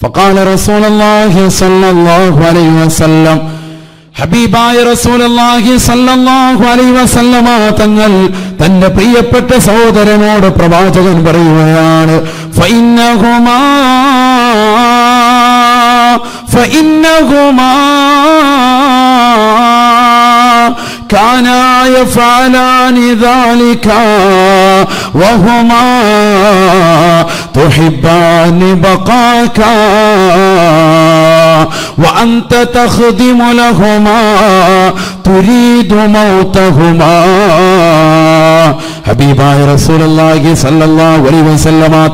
فقال رسول الله صلى الله عليه وسلم ഹബീബായ റസൂലല്ലാഹി സല്ലല്ലാഹു അലൈഹി വസല്ലമ തങ്ങൾ തന്റെ പ്രിയപ്പെട്ട സഹോദരനോട് പ്രവാചകൻ പറയുകയാണ് ഫഇന്നഹുമാ ഫഇന്നഹുമാ كانا يفعلان ذلك وهما تحبان بقاك وأنت تخدم لهما تريد موتهما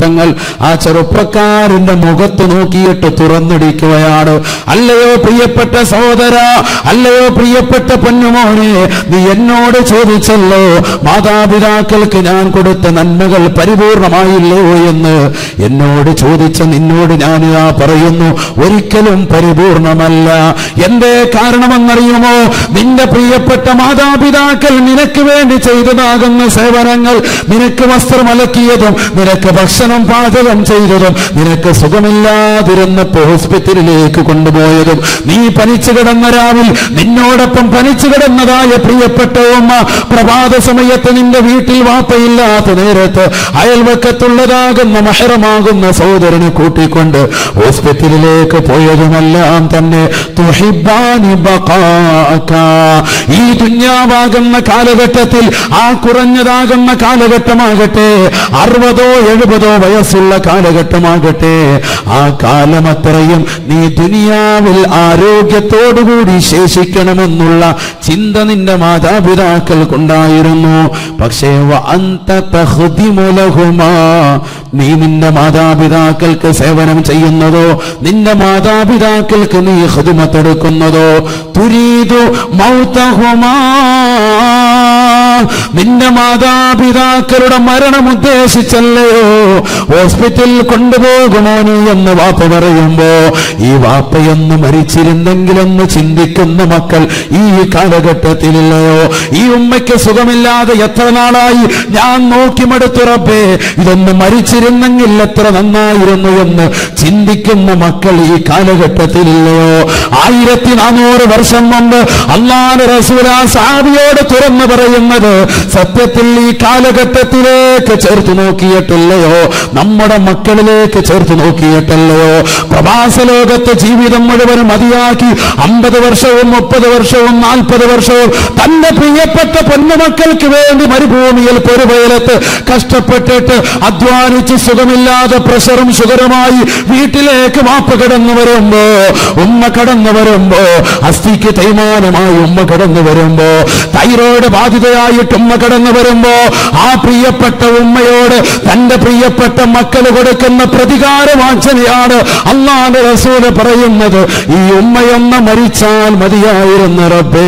തങ്ങൾ ആ ചെറുപ്പക്കാരന്റെ മുഖത്ത് നോക്കിയിട്ട് തുറന്നിടിക്കുകയാണ്. അല്ലയോ പ്രിയപ്പെട്ട സഹോദര അല്ലയോ പ്രിയപ്പെട്ട പൊന്നുമോനെ നീ എന്നോട് ചോദിച്ചല്ലോ മാതാപിതാക്കൾക്ക് ഞാൻ കൊടുത്ത നന്മകൾ പരിപൂർണമായില്ലോ എന്ന്. എന്നോട് ചോദിച്ച നിന്നോട് ഞാൻ ആ പറയുന്നു ഒരിക്കലും പരിപൂർണമല്ല. എന്തേ കാരണമെന്നറിയുമോ? നിന്റെ പ്രിയപ്പെട്ട മാതാപിതാക്കൾ നിനക്ക് വേണ്ടി ചെയ്തതാകുന്ന സേവനങ്ങൾ നിനക്ക് വസ്ത്രം അലക്കിയതും നിനക്ക് ഭക്ഷണം പാചകം ചെയ്തതും നിനക്ക് സുഖമില്ലാതിരുന്നപ്പോ ഹോസ്പിറ്റലിലേക്ക് കൊണ്ടുപോയതും നീ പനിച്ചു കിടന്ന രാവിൽ നിന്നോടൊപ്പം പനിച്ചു കിടന്നതായ പ്രിയപ്പെട്ട ഉമ്മ പ്രഭാത സമയത്ത് നിന്റെ വീട്ടിൽ വാപ്പയില്ലാത്ത നേരത്ത് അയൽവക്കത്തുള്ളതാകുന്ന മഹരമാകുന്ന സഹോദരനെ കൂട്ടിക്കൊണ്ട് ഹോസ്പിറ്റലിലേക്ക് പോയതുമെല്ലാം തന്നെ. ഈ തുഞ്ഞാവാകുന്ന കാലഘട്ടത്തിൽ ആ കുറഞ്ഞതാകുന്ന കാലഘട്ടമാകട്ടെ അറുപതോ എഴുപതോ വയസ്സുള്ള കാലഘട്ടമാകട്ടെ ആ കാലമത്രയും നീ ദുനിയാവിൽ ആരോഗ്യത്തോടുകൂടി ശേഷിക്കണമെന്നുള്ള ചിന്ത നിന്റെ മാതാപിതാക്കൾക്കുണ്ടായിരുന്നു പക്ഷേ. നീ നിന്റെ മാതാപിതാക്കൾക്ക് സേവനം ചെയ്യുന്നതോ നിന്റെ മാതാപിതാക്കൾക്ക് നീ ഹൃദമത്തെടുക്കുന്നതോ തുരീതു മൗതഹുമാ നിന്റെ മാതാപിതാക്കളുടെ മരണം ഉദ്ദേശിച്ചല്ലയോ? ഹോസ്പിറ്റലിൽ കൊണ്ടുപോകുമോ നീ എന്ന് വാപ്പ പറയുമ്പോ ഈ വാപ്പയൊന്ന് മരിച്ചിരുന്നെങ്കിലെന്ന് ചിന്തിക്കുന്ന മക്കൾ ഈ കാലഘട്ടത്തിലില്ലയോ? ഈ ഉമ്മയ്ക്ക് സുഖമില്ലാതെ എത്ര നാളായി? ഞാൻ നോക്കി മടുത്തുറപ്പേ ഇതൊന്ന് മരിച്ചിരുന്നെങ്കിൽ എത്ര നന്നായിരുന്നു എന്ന് ചിന്തിക്കുന്ന മക്കൾ ഈ കാലഘട്ടത്തിലില്ലയോ? ആയിരത്തി നാനൂറ് വർഷം മുമ്പ് അള്ളാന റസൂല സാബിയോട് തുറന്നു പറയുന്നത് സത്യത്തിൽ ഈ കാലഘട്ടത്തിലേക്ക് ചേർത്ത് നോക്കിയിട്ടില്ലയോ? നമ്മുടെ മക്കളിലേക്ക് ചേർത്ത് നോക്കിയിട്ടല്ലയോ? പ്രവാസ ലോകത്ത് ജീവിതം മുഴുവൻ മതിയാക്കി അമ്പത് വർഷവും മുപ്പത് വർഷവും നാൽപ്പത് വർഷവും തന്റെ പ്രിയപ്പെട്ട പൊന്നുമക്കൾക്ക് വേണ്ടി മരുഭൂമിയിൽ പെരുവയലത്ത് കഷ്ടപ്പെട്ടിട്ട് അധ്വാനിച്ച് സുഖമില്ലാതെ പ്രഷറും ഷുഗറുമായി വീട്ടിലേക്ക് വാപ്പ് കടന്നു വരുമ്പോ ഉമ്മ കടന്നു വരുമ്പോ അസ്ഥിക്ക് തൈമാനമായി ഉമ്മ കടന്നു വരുമ്പോ തൈറോയ്ഡ് ബാധിതയായിട്ട് ഉമ്മ കടന്നു വരുമ്പോ ആ പ്രിയപ്പെട്ട ഉമ്മയോട് തന്റെ പ്രിയപ്പെട്ട മക്കൾ കൊടുക്കുന്ന പ്രതികാര വാഞ്ചനയാണ് അള്ളാന്റെ റസൂൽ പറയുന്നത്. ഈ ഉമ്മയൊന്ന് മരിച്ചാൽ മതിയായിരുന്നു റബ്ബേ.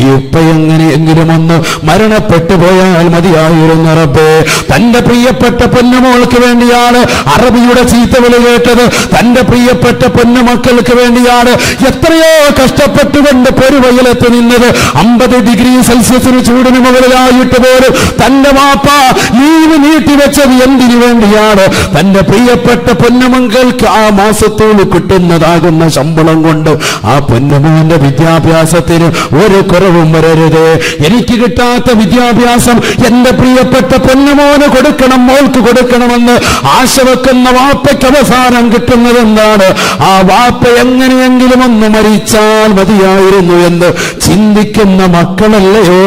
ഈ ഉപ്പ എങ്ങനെയെങ്കിലും ഒന്ന് മരണപ്പെട്ടു പോയാൽ മതിയായിരുന്നു റബ്ബേ. തന്റെ പ്രിയപ്പെട്ട പൊന്നുമോൾക്ക് വേണ്ടിയാണ് അറബിയുടെ ചീത്ത വിളി കേട്ടത്. തന്റെ പ്രിയപ്പെട്ട പൊന്നുമക്കൾക്ക് വേണ്ടിയാണ് എത്രയോ കഷ്ടപ്പെട്ടുകൊണ്ട് പെരുവയലത്ത് നിന്നത്. അമ്പത് ഡിഗ്രി സെൽഷ്യസിന് ചൂടിന് മുകളിലായിട്ട് പോലും തന്റെ വാപ്പ ലീവ് നീട്ടിവെച്ചത് എന്തിനു വേണ്ടിയാണ്? തന്റെ പ്രിയപ്പെട്ട പൊന്നുമക്കൾക്ക് ആ മാസത്തോട് കിട്ടുന്നതാകുന്ന ശമ്പളം കൊണ്ട് ആ പൊന്നമോന്റെ വിദ്യാഭ്യാസത്തിന് ഒരു കുറവും വരരുത്. എനിക്ക് കിട്ടാത്ത വിദ്യാഭ്യാസം എന്റെ പ്രിയപ്പെട്ട പൊന്നമോന് കൊടുക്കണം മോൾക്ക് കൊടുക്കണമെന്ന് ആശ വെക്കുന്ന വാപ്പയ്ക്ക് അവസാനം കിട്ടുന്നത് എന്താണ്? ആ വാപ്പ എങ്ങനെയെങ്കിലും ഒന്ന് മരിച്ചാൽ മതിയായിരുന്നു എന്ന് ചിന്തിക്കുന്ന മക്കളല്ലയോ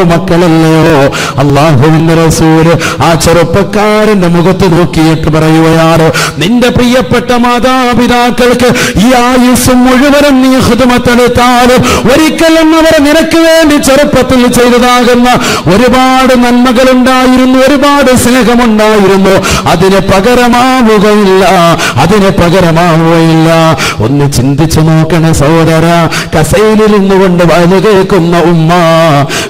മക്കളല്ലയോ അള്ളാഹുവിന്റെ റസൂൽ ആ ചെറുപ്പക്കാരന്റെ മുഖത്ത് നോക്കിയിട്ട് പറയുകയാണ് നിന്റെ പ്രിയപ്പെട്ട മാതാപിതാക്കൾക്ക് ഈ ആയുസ് മുഴുവനും നീ ഹൃദമത്തെടുത്താലും ഒരിക്കലും അവർ നിനക്ക് വേണ്ടി ചെറുപ്പത്തിൽ ചെയ്തതാകുന്ന ഒരുപാട് നന്മകളുണ്ടായിരുന്നു ഒരുപാട് സ്നേഹമുണ്ടായിരുന്നു. അതിന് പകരമാവുകയില്ല അതിന് പകരമാവുകയില്ല. ഒന്ന് ചിന്തിച്ചു നോക്കണ സഹോദര കസയിലിരുന്നു കൊണ്ട് വലു കേൾക്കുന്ന ഉമ്മ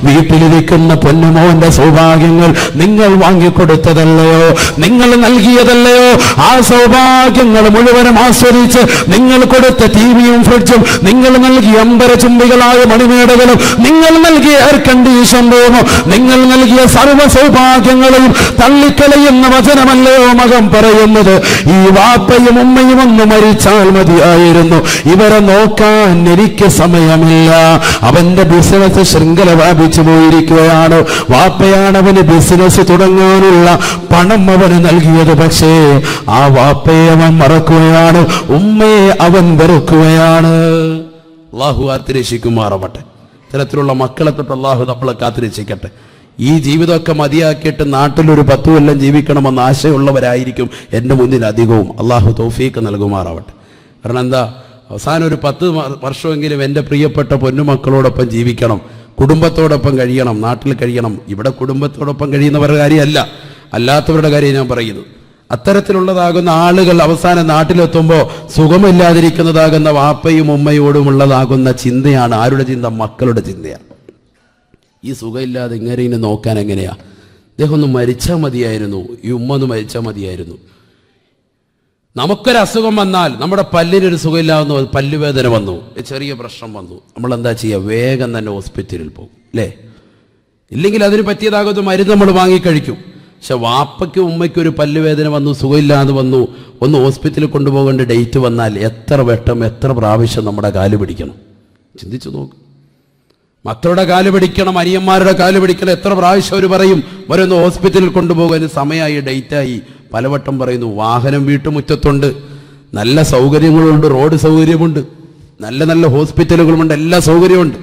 വീട്ടിലിരിക്കുന്ന പൊന്നുമോന്റെ സൗഭാഗ്യങ്ങൾ നിങ്ങൾ വാങ്ങിക്കൊടുത്തതല്ലയോ? നിങ്ങൾ നൽകിയതല്ലയോ? ആ സൗഭാഗ്യങ്ങൾ മുഴുവനും ആസ്വദിച്ച് നിങ്ങൾ കൊടുത്ത ടിവിയും ഫ്രിഡ്ജും നിങ്ങൾ നൽകിയ അമ്പര ചുംബികളായ മണിമേടകളും നിങ്ങൾ നൽകിയ എയർ കണ്ടീഷൻ റൂമും നിങ്ങൾ നൽകിയ സർവ സൗഭാഗ്യങ്ങളും തള്ളിക്കളയുന്ന വചനമല്ലയോ മകം പറയുന്നത്? ഈ വാപ്പയും ഉമ്മയും ഒന്ന് മരിച്ചാൽ മതിയായിരുന്നു ഇവരെ നോക്കാൻ എനിക്ക് സമയമില്ല. അവന്റെ ബിസിനസ് ശൃംഖല വ്യാപിച്ചു പോയിരിക്കുകയാണ്. വാപ്പയാണ് അവന് ബിസിനസ് തുടങ്ങാനുള്ള പണം അവന് നൽകിയത്. പക്ഷേ ആ വാപ്പയെ അവൻ മറക്കുകയാണ്. ഉമ്മയെ അവൻ വെറുക്കുകയാണ്. അള്ളാഹു കാത്തിരക്ഷിക്കുമാറാവട്ടെ ഇത്തരത്തിലുള്ള മക്കളെ തൊട്ട് അള്ളാഹു നമ്മളെ കാത്തിരക്ഷിക്കട്ടെ ഈ ജീവിതമൊക്കെ മതിയാക്കിയിട്ട് നാട്ടിലൊരു പത്തു കൊല്ലം ജീവിക്കണമെന്ന് ആശയമുള്ളവരായിരിക്കും എന്റെ മുന്നിൽ അധികവും. അള്ളാഹു തൗഫീക്ക് നൽകുമാറാവട്ടെ. കാരണം എന്താ? അവസാനം ഒരു പത്ത് വർഷമെങ്കിലും എന്റെ പ്രിയപ്പെട്ട പൊന്നുമക്കളോടൊപ്പം ജീവിക്കണം. കുടുംബത്തോടൊപ്പം കഴിയണം നാട്ടിൽ കഴിയണം. ഇവിടെ കുടുംബത്തോടൊപ്പം കഴിയുന്നവരുടെ കാര്യമല്ല. അല്ലാത്തവരുടെ കാര്യം ഞാൻ പറയുന്നു. അത്തരത്തിലുള്ളതാകുന്ന ആളുകൾ അവസാനം നാട്ടിലെത്തുമ്പോൾ സുഖമില്ലാതിരിക്കുന്നതാകുന്ന വാപ്പയും ഉമ്മയോടുമുള്ളതാകുന്ന ചിന്തയാണ് ആരുടെ ചിന്ത? മക്കളുടെ ചിന്തയാണ്. ഈ സുഖമില്ലാതെ ഇങ്ങനെ നോക്കാൻ എങ്ങനെയാ? അദ്ദേഹം ഒന്ന് മരിച്ചാൽ മതിയായിരുന്നു. ഈ ഉമ്മ ഒന്ന് മരിച്ചാൽ മതിയായിരുന്നു. നമുക്കൊരു അസുഖം വന്നാൽ നമ്മുടെ പല്ലിനൊരു സുഖമില്ലാവുന്ന പല്ലുവേദന വന്നു. ചെറിയ പ്രശ്നം വന്നു. നമ്മൾ എന്താ ചെയ്യുക വേഗം തന്നെ ഹോസ്പിറ്റലിൽ പോകും. അല്ലേ ഇല്ലെങ്കിൽ അതിന് പറ്റിയതാകുന്ന മരുന്ന് നമ്മൾ വാങ്ങിക്കഴിക്കും പക്ഷെ വാപ്പയ്ക്കും ഉമ്മയ്ക്കും ഒരു പല്ലുവേദന വന്നു സുഖമില്ലാതെ വന്നു ഒന്ന് ഹോസ്പിറ്റലിൽ കൊണ്ടുപോകേണ്ട ഡേറ്റ് വന്നാൽ എത്ര വട്ടം എത്ര പ്രാവശ്യം നമ്മുടെ കാൽ പിടിക്കണം? ചിന്തിച്ചു നോക്ക്. മക്കളുടെ കാൽ പിടിക്കണം അനിയന്മാരുടെ കാൽ പിടിക്കണം എത്ര പ്രാവശ്യം അവർ പറയും അവരൊന്ന് ഹോസ്പിറ്റലിൽ കൊണ്ടുപോകാൻ സമയമായി ഡേറ്റായി പലവട്ടം പറയുന്നു വാഹനം വീട്ടുമുറ്റത്തുണ്ട് നല്ല സൗകര്യങ്ങളുണ്ട് റോഡ് സൗകര്യമുണ്ട്. നല്ല നല്ല ഹോസ്പിറ്റലുകളുമുണ്ട് എല്ലാ സൗകര്യമുണ്ട്.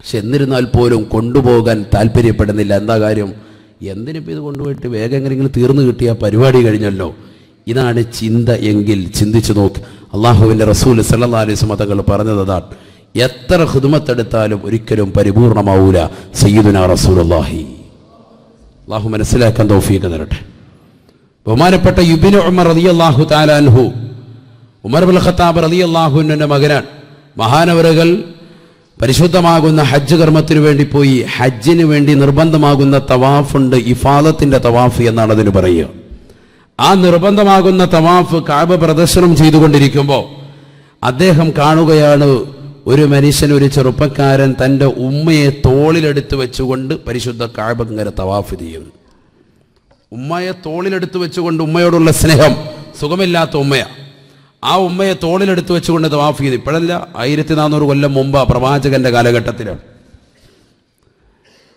പക്ഷെ എന്നിരുന്നാൽ പോലും കൊണ്ടുപോകാൻ താല്പര്യപ്പെടുന്നില്ല. എന്താ കാര്യം? എന്തിനിപ്പോൾ ഇത് കൊണ്ടുപോയിട്ട് വേഗം എങ്ങനെയെങ്കിലും തീർന്നു കിട്ടിയ പരിപാടി കഴിഞ്ഞല്ലോ? ഇതാണ് ചിന്ത എങ്കിൽ ചിന്തിച്ചു നോക്ക്. അള്ളാഹുവിന്റെ റസൂൽ സല്ലാ അലൈസ് മതങ്ങൾ പറഞ്ഞത് അതാണ്. എത്ര ഹുദുമത്തെടുത്താലും ഒരിക്കലും പരിപൂർണമാവൂല സയ്യിദുന റസൂൽ അള്ളാഹി അള്ളാഹു മനസ്സിലാക്കാൻ തോഫീക്ക് തരട്ടെ. ബഹുമാനപ്പെട്ട യുബിന് ഉമർ റളിയല്ലാഹു തആല അൻഹു ഉമർ ബുൽ ഖത്താബ് റളിയല്ലാഹുവിന്റെ മകനാണ്. മഹാനവരകൾ പരിശുദ്ധമാകുന്ന ഹജ്ജ് കർമ്മത്തിന് വേണ്ടി പോയി ഹജ്ജിന് വേണ്ടി നിർബന്ധമാകുന്ന തവാഫുണ്ട് ഇഫാദത്തിന്റെ തവാഫ് എന്നാണ് അതിന് പറയുക. ആ നിർബന്ധമാകുന്ന തവാഫ് കാബ പ്രദർശനം ചെയ്തുകൊണ്ടിരിക്കുമ്പോൾ അദ്ദേഹം കാണുകയാണ് ഒരു മനുഷ്യൻ ഒരു ചെറുപ്പക്കാരൻ തന്റെ ഉമ്മയെ തോളിലെടുത്ത് വെച്ചുകൊണ്ട് പരിശുദ്ധ കാബങ്ങനെ തവാഫ് ചെയ്യുന്നു. ഉമ്മയെ തോളിലെടുത്ത് വെച്ചുകൊണ്ട് ഉമ്മയോടുള്ള സ്നേഹം സുഖമില്ലാത്ത ഉമ്മയാണ് ആ ഉമ്മയെ തോളിലെടുത്ത് വെച്ചുകൊണ്ട് തവാഫ് ചെയ്തു. ഇപ്പോഴല്ല ആയിരത്തി നാനൂറ് കൊല്ലം മുമ്പ് പ്രവാചകന്റെ കാലഘട്ടത്തിലാണ്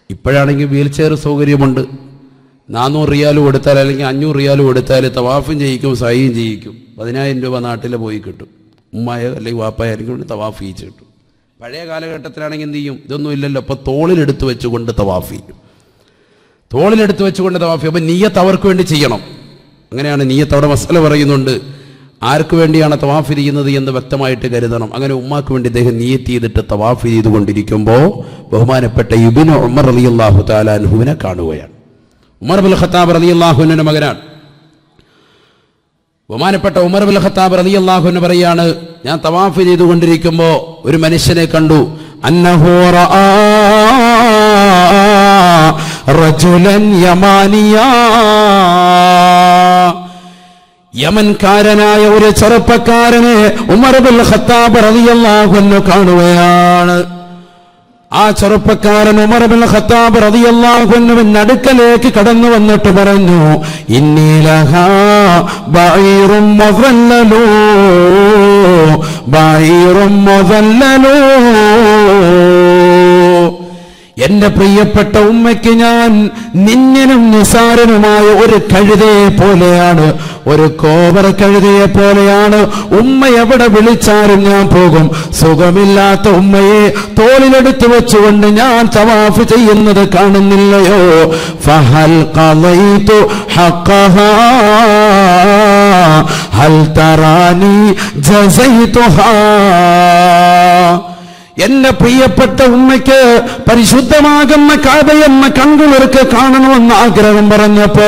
ഇപ്പോഴാണെങ്കിൽ വീൽ ചെയർ സൗകര്യമുണ്ട്. നാനൂറ് റിയാലും എടുത്താൽ അല്ലെങ്കിൽ അഞ്ഞൂറ് റിയാലും എടുത്താൽ തവാഫും ചെയ്യിക്കും സഹിയും ചെയ്യിക്കും. പതിനായിരം രൂപ നാട്ടിൽ പോയി കിട്ടും. ഉമ്മായ അല്ലെങ്കിൽ വാപ്പായായിരിക്കും തവാഫ് ചെയ്യിച്ച് കിട്ടും. പഴയ കാലഘട്ടത്തിലാണെങ്കിൽ എന്ത് ചെയ്യും? ഇതൊന്നും ഇല്ലല്ലോ. അപ്പോൾ തോളിലെടുത്ത് വെച്ചുകൊണ്ട് തവാഫ് ചെയ്യും. തോളിലെടുത്ത് വെച്ചുകൊണ്ട് തവാഫ് അപ്പം നീയത്ത് അവർക്ക് വേണ്ടി ചെയ്യണം. അങ്ങനെയാണ് നീയത്ത് അവിടെ മസല പറയുന്നുണ്ട്. ആർക്ക് വേണ്ടിയാണ് തവാഫ് ചെയ്യുന്നത് എന്ന് വ്യക്തമായിട്ട് കരുതണം. അങ്ങനെ ഉമ്മാക്ക് വേണ്ടി അദ്ദേഹം നീയത്ത് ചെയ്തിട്ട് തവാഫ് ചെയ്തുകൊണ്ടിരിക്കുമ്പോൾ ബഹുമാനപ്പെട്ട ഇബിന് ഉമർ അലി അള്ളാഹു താലാൻഹുവിനെ കാണുകയാണ്. ഉമർ ബുൽ ഖത്താബ് അലി അള്ളാഹുവിന്റെ മകനാണ്. ബഹുമാനപ്പെട്ട ഉമർ ബുൽ ഖത്താബ് അലി അള്ളാഹുവിന് പറയാണ് ഞാൻ തവാഫ് ചെയ്തുകൊണ്ടിരിക്കുമ്പോൾ ഒരു മനുഷ്യനെ കണ്ടു. അന്നഹോറ റജുലൻ യമാനിയ. യമൻകാരനായ ഒരു ചെറുപ്പക്കാരനെ ഉമർബുൽ ഖത്താബ് റളിയല്ലാഹു അൻഹു കാണുകയാണ്. ആ ചെറുപ്പക്കാരൻ ഉമർ ബിൻ ഖത്താബ് റളിയല്ലാഹു അൻഹുവിന്റെ അടുക്കലേക്ക് കടന്നു വന്നിട്ട് പറഞ്ഞു ഇന്നീലഹാ എന്റെ പ്രിയപ്പെട്ട ഉമ്മയ്ക്ക് ഞാൻ നിന്നിനും നിസാരനുമായ ഒരു കഴുതയെ പോലെയാണ് ഒരു കോവറ കഴുതയെ പോലെയാണ്. ഉമ്മ എവിടെ വിളിച്ചാലും ഞാൻ പോകും. സുഖമില്ലാത്ത ഉമ്മയെ തോളിലെടുത്തു വെച്ചുകൊണ്ട് ഞാൻ തവാഫ് ചെയ്യുന്നത് കാണുന്നില്ലയോ? ഫഹൽ ഹൽ തറാനി ജസൈതുഹാ. എന്റെ പ്രിയപ്പെട്ട ഉമ്മയ്ക്ക് പരിശുദ്ധമാകുന്ന കഥയെന്ന കണ്ണുകൾക്ക് കാണണമെന്ന് ആഗ്രഹം പറഞ്ഞപ്പോ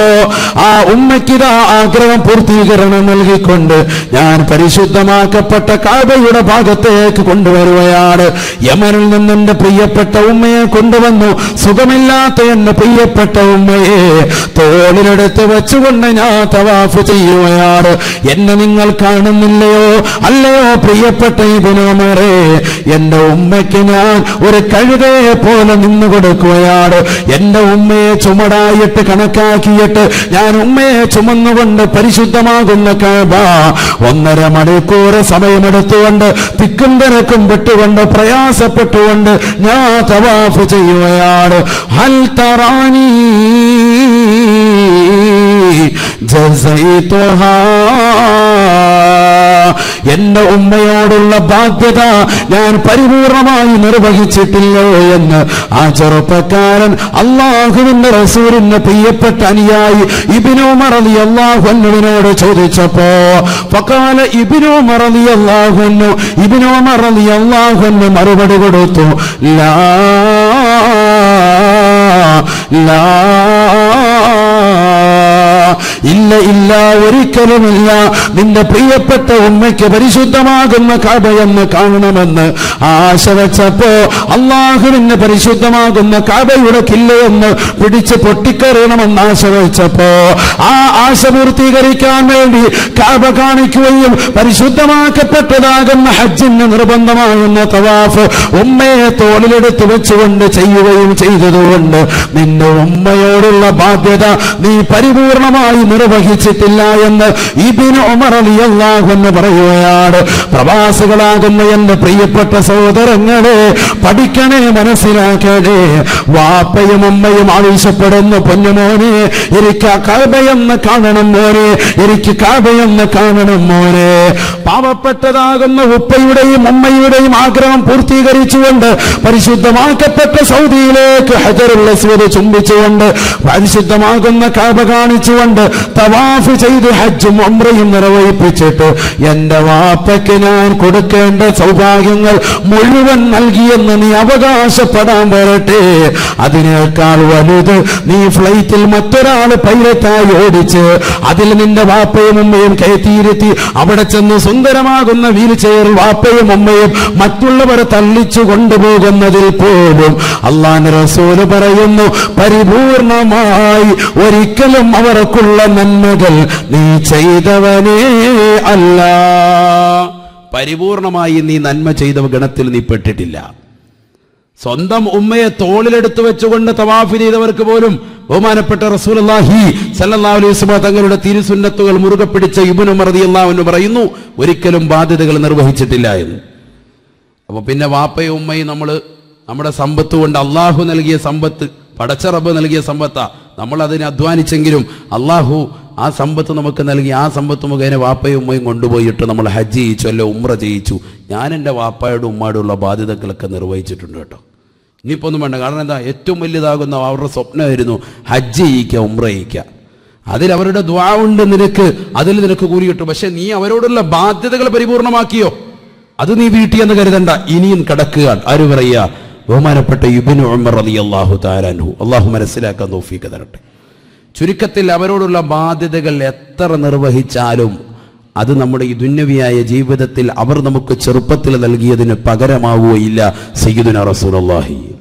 ആ ഉമ്മയ്ക്കിതാ ആഗ്രഹം പൂർത്തീകരണം നൽകിക്കൊണ്ട് ഞാൻ പരിശുദ്ധമാക്കപ്പെട്ട കാബയുടെ ഭാഗത്തേക്ക് കൊണ്ടുവരുകയാണ്. യമനിൽ നിന്ന് എന്റെ പ്രിയപ്പെട്ട ഉമ്മയെ കൊണ്ടുവന്നു. സുഖമില്ലാത്ത എന്റെ പ്രിയപ്പെട്ട ഉമ്മയെ തോളിലെടുത്ത് വെച്ചുകൊണ്ട് ഞാൻ തവാഫ് ചെയ്യുകയാണ്. എന്നെ നിങ്ങൾ കാണുന്നില്ലയോ? അല്ലയോ പ്രിയപ്പെട്ട ഇബിനോമറേ എന്റെ ഉമ്മയ്ക്ക് ഞാൻ ഒരു കഴുതയെ പോലെ നിന്ന് കൊടുക്കുകയാണ്. എന്റെ ഉമ്മയെ ചുമടായിട്ട് കണക്കാക്കിയിട്ട് ഞാൻ ഉമ്മയെ ചുമന്നുകൊണ്ട് പരിശുദ്ധമാകുന്ന കഴബ ഒന്നര മണിക്കൂർ സമയമെടുത്തുകൊണ്ട് തിക്കും തിരക്കും വിട്ടുകൊണ്ട് പ്രയാസപ്പെട്ടുകൊണ്ട് ഞാൻ തവാഫ് ചെയ്യുകയാണ്. ഹൽ തറാനീ ജസൈതുഹാ എന്റെ ഉമ്മയോടുള്ള ബാധ്യത ഞാൻ പരിപൂർണമായി നിർവഹിച്ചിട്ടില്ലോ എന്ന് ആ ചെറുപ്പക്കാരൻ അള്ളാഹുവിന്റെ റസൂലിന്റെ പ്രിയപ്പെട്ട അനുയായി ഇബിനോ മറന്നി അള്ളാഹുവിനോട് ചോദിച്ചപ്പോ പക്കാല ഇബിനോ മറന്നി അള്ളാഹുന്നു ഇബിനോ മറന്നി അള്ളാഹുന്ന് മറുപടി കൊടുത്തു ലാ ലാ ഇല്ല ഇല്ല ഒരിക്കലുമില്ല. നിന്റെ പ്രിയപ്പെട്ട ഉമ്മയ്ക്ക് പരിശുദ്ധമാകുന്ന കഥയെന്ന് കാണണമെന്ന് ആശ വെച്ചപ്പോ അള്ളാഹുവിന് പരിശുദ്ധമാകുന്ന കഥയുടെ കില്ലയെന്ന് പിടിച്ച് പൊട്ടിക്കറിയണമെന്ന് ആശ വെച്ചപ്പോ ആ ആശ പൂർത്തീകരിക്കാൻ വേണ്ടി കാബ കാണിക്കുകയും പരിശുദ്ധമാക്കപ്പെട്ടതാകുന്ന ഹജ്ജിന് നിർബന്ധമാകുന്ന തവാഫ് ഉമ്മയെ തോളിലെടുത്ത് വെച്ചുകൊണ്ട് ചെയ്യുകയും ചെയ്തതുകൊണ്ട് നിന്റെ ഉമ്മയോടുള്ള ബാധ്യത നീ പരിപൂർണമായി നിർവഹിച്ചിട്ടില്ല എന്ന് ഇബിന് ഉമർ പറയുകയാണ്. പ്രവാസികളാകുന്ന എന്റെ പ്രിയപ്പെട്ട സഹോദരങ്ങളെ പഠിക്കണേ മനസ്സിലാക്കണേ. വാപ്പയും അമ്മയും ആവശ്യപ്പെടുന്നു പൊന്നുമോനെ എനിക്ക് ആ കഴബയെന്ന് കാണണം മോനെ എനിക്ക് കാബയെന്ന് കാണണം മോനെ. പാവപ്പെട്ടതാകുന്ന ഉപ്പയുടെയും അമ്മയുടെയും ആഗ്രഹം പൂർത്തീകരിച്ചുകൊണ്ട് പരിശുദ്ധമാക്കപ്പെട്ട സൗദിയിലേക്ക് ഹജറുൽ അസ്വദ് ചുംബിച്ചുകൊണ്ട് പരിശുദ്ധമാകുന്ന കാബ കാണിച്ചുകൊണ്ട് തവാഫ് ചെയ്ത് ഹജ്ജും ഉംറയും നിർവഹിപ്പിച്ചിട്ട് എന്റെ വാപ്പയ്ക്ക് ഞാൻ കൊടുക്കേണ്ട സൗഭാഗ്യങ്ങൾ മുഴുവൻ നൽകിയെന്ന് നീ അവകാശപ്പെടാൻ വരട്ടെ. അതിനേക്കാൾ വലുത് നീ ഫ്ലൈറ്റിൽ മറ്റൊരാൾ പൈലറ്റായി ഓടിച്ച് അതിൽ നിന്റെ വാപ്പയും ഉമ്മയും കയറ്റിയിരുത്തി അവിടെ ചെന്ന് സുന്ദരമാകുന്ന വീൽ ചെയർ വാപ്പയും ഉമ്മയും മറ്റുള്ളവരെ തള്ളിച്ചു കൊണ്ടുപോകുന്നതിൽ പോലും അള്ളാൻ റസൂൽ പറയുന്നു പരിപൂർണമായി ഒരിക്കലും അവർക്കുള്ള നന്മകൾ നീ ചെയ്തവനേ അല്ല. പരിപൂർണമായി നീ നന്മ ചെയ്ത ഗണത്തിൽ നീ പെട്ടിട്ടില്ല. സ്വന്തം ഉമ്മയെ തോളിലെടുത്തു വെച്ചുകൊണ്ട് തവാഫ് ചെയ്തവർക്ക് പോലും ബഹുമാനപ്പെട്ട റസൂലുള്ളാഹി സല്ലാസ്മ തങ്ങളുടെ തിരുസുന്നത്തുകൾ മുറുകെ പിടിച്ച ഇബ്നു റളിയല്ലാഹു അൻഹു പറയുന്നു ഒരിക്കലും ബാധ്യതകൾ നിർവഹിച്ചിട്ടില്ല എന്ന്. അപ്പൊ പിന്നെ വാപ്പയും ഉമ്മയും നമ്മൾ നമ്മുടെ സമ്പത്ത് കൊണ്ട് അള്ളാഹു നൽകിയ സമ്പത്ത് പടച്ച റബ്ബ് നൽകിയ സമ്പത്താ. നമ്മൾ അതിനെ അധ്വാനിച്ചെങ്കിലും അള്ളാഹു ആ സമ്പത്ത് നമുക്ക് നൽകി ആ സമ്പത്ത് മുഖേന വാപ്പയും ഉമ്മയും കൊണ്ടുപോയിട്ട് നമ്മൾ ഹജ്ജ് ചെയ്യിച്ചു അല്ലെ ഉമ്ര ചെയ്യിച്ചു. ഞാൻ എന്റെ വാപ്പായുടെ ഉമ്മയുടെ ഉള്ള ബാധ്യതകളൊക്കെ നിർവഹിച്ചിട്ടുണ്ട് കേട്ടോ. ഇനിയിപ്പോൾ ഒന്നും വേണ്ട. കാരണം എന്താ? ഏറ്റവും വലിയതാകുന്ന അവരുടെ സ്വപ്നമായിരുന്നു ഹജ്ജ് ചെയ്യിക്കുക ഉമ്ര ചെയ്യിക്കുക. അതിൽ അവരുടെ ഉണ്ട് നിനക്ക്. അതിൽ നിനക്ക് കൂലി കിട്ടും. പക്ഷെ നീ അവരോടുള്ള ബാധ്യതകൾ പരിപൂർണമാക്കിയോ? അത് നീ വീട്ടിയെന്ന് കരുതണ്ട. ഇനിയും കിടക്കുക ആര് പറയുക? ബഹുമാനപ്പെട്ട യുബിന് ഉമർ അലി അള്ളാഹു താരാൻഹു അള്ളാഹു മനസ്സിലാക്കാൻ തോഫീക്ക് തരട്ടെ. ചുരുക്കത്തിൽ അവരോടുള്ള ബാധ്യതകൾ എത്ര നിർവഹിച്ചാലും അത് നമ്മുടെ ഈ ദുന്യവിയായ ജീവിതത്തിൽ അവർ നമുക്ക് ചെറുപ്പത്തിൽ നൽകിയതിന് പകരമാവുകയില്ല. സയ്യിദുന റസൂലുള്ളാഹി.